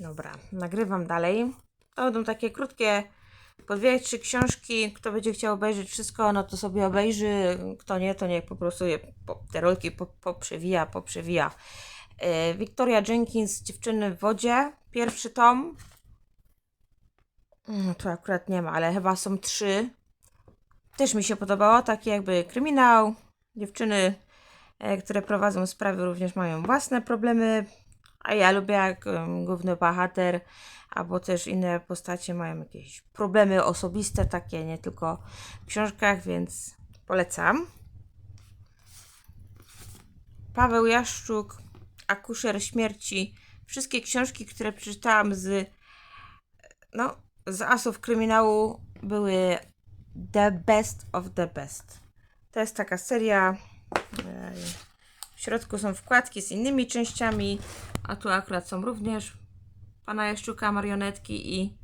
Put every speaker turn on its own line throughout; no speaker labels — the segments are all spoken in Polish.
Dobra, nagrywam dalej. To będą takie krótkie, po dwie, trzy książki. Kto będzie chciał obejrzeć wszystko, no to sobie obejrzy. Kto nie, to niech po prostu je, po, te rolki po, poprzewija, poprzewija. Yy, Victoria Jenkins, Dziewczyny w wodzie. Pierwszy tom. Tu akurat nie ma, ale chyba są trzy. Też mi się podobało, taki jakby kryminał. Dziewczyny, e, które prowadzą sprawy, również mają własne problemy. A ja lubię, jak um, główny bohater albo też inne postacie mają jakieś problemy osobiste, takie nie tylko w książkach, więc polecam. Paweł Jaszczuk, Akuszer Śmierci. Wszystkie książki, które przeczytałam z, no, z asów kryminału były the best of the best. To jest taka seria. W środku są wkładki z innymi częściami, a tu akurat są również pana Jaszczuka marionetki i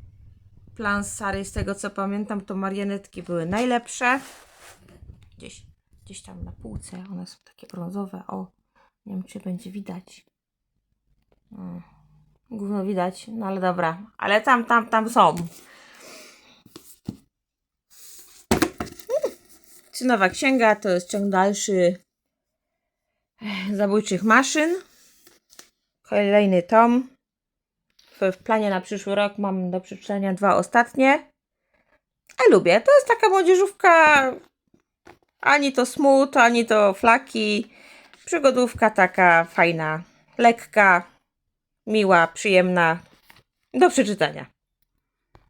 plan z Sary. Z tego co pamiętam, to marionetki były najlepsze. Gdzieś, gdzieś tam na półce, one są takie brązowe. O, nie wiem czy będzie widać. Mm, Gówno widać, no ale dobra. Ale tam, tam, tam są. Czy nowa księga to jest ciąg dalszy zabójczych maszyn. Kolejny tom. W, planie na przyszły rok mam do przeczytania dwa ostatnie. A lubię. To jest taka młodzieżówka. Ani to smut, ani to flaki. Przygodówka taka fajna, lekka, miła, przyjemna. Do przeczytania.